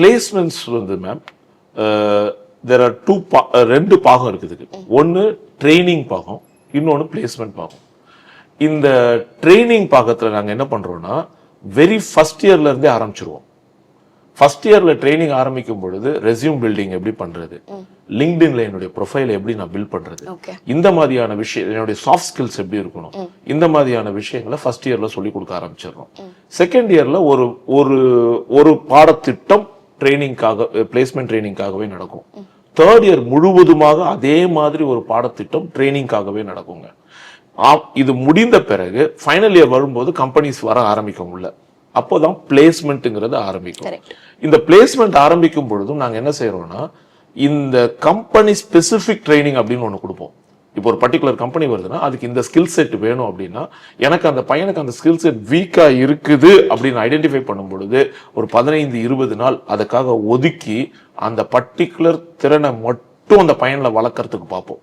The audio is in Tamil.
பிளேஸ்மெண்ட்ஸ் வந்து மேம் தெர் ஆர் டூ ரெண்டு பாகம் இருக்குது. ஒன்று ட்ரைனிங் பாகம் இன்னொன்று பிளேஸ்மெண்ட் பாகம். இந்த ட்ரைனிங் பாகத்தில் நாங்கள் என்ன பண்ணுறோம்னா வெரி ஃபர்ஸ்ட் இயர்ல இருந்தே ஆரம்பிச்சிருவோம். ஃபர்ஸ்ட் இயர்ல ட்ரைனிங் ஆரம்பிக்கும் பொழுது ரெஸ்யூம் பில்டிங் எப்படி பண்றது? லிங்க்டின்ல என்னுடைய ப்ரொஃபைலை எப்படி நான் பில்ட் பண்றது? ஓகே இந்த மாதிரியான விஷயம் என்னுடைய சாஃப்ட் ஸ்கில்ஸ் எப்படி இருக்கணும்? இந்த மாதிரியான விஷயங்களை ஃபர்ஸ்ட் இயர்ல சொல்லி கொடுக்க ஆரம்பிச்சிடுறோம். செகண்ட் இயர்ல ஒரு ஒரு ஒரு பாடத்திட்டம் ட்ரைனிங்காக பிளேஸ்மெண்ட் ட்ரைனிங்காகவே நடக்கும். தேர்ட் இயர் முழுவதுமாக அதே மாதிரி ஒரு பாடத்திட்டம் ட்ரைனிங்காகவே நடக்குங்க. இது முடிந்த பிறகு ஃபைனல் இயர் வரும்போது கம்பெனிஸ் வர ஆரம்பிக்கும் உள்ள அப்போதான் பிளேஸ்மெண்ட்டுங்கிறது ஆரம்பிக்கும். இந்த பிளேஸ்மெண்ட் ஆரம்பிக்கும் பொழுதும் நாங்க என்ன செய்யறோம்னா இந்த கம்பெனி ஸ்பெசிபிக் ட்ரைனிங் அப்படின்னு ஒன்று கொடுப்போம். இப்போ ஒரு பர்டிகுலர் கம்பெனி வருதுன்னா அதுக்கு இந்த ஸ்கில் செட் வேணும் அப்படின்னா எனக்கு அந்த பையனுக்கு அந்த ஸ்கில் செட் வீக்காக இருக்குது அப்படின்னு ஐடென்டிஃபை பண்ணும் பொழுது ஒரு பதினைந்து இருபது நாள் அதுக்காக ஒதுக்கி அந்த பர்டிகுலர் திறனை மட்டும் அந்த பையனில் வளர்க்கறதுக்கு பார்ப்போம்.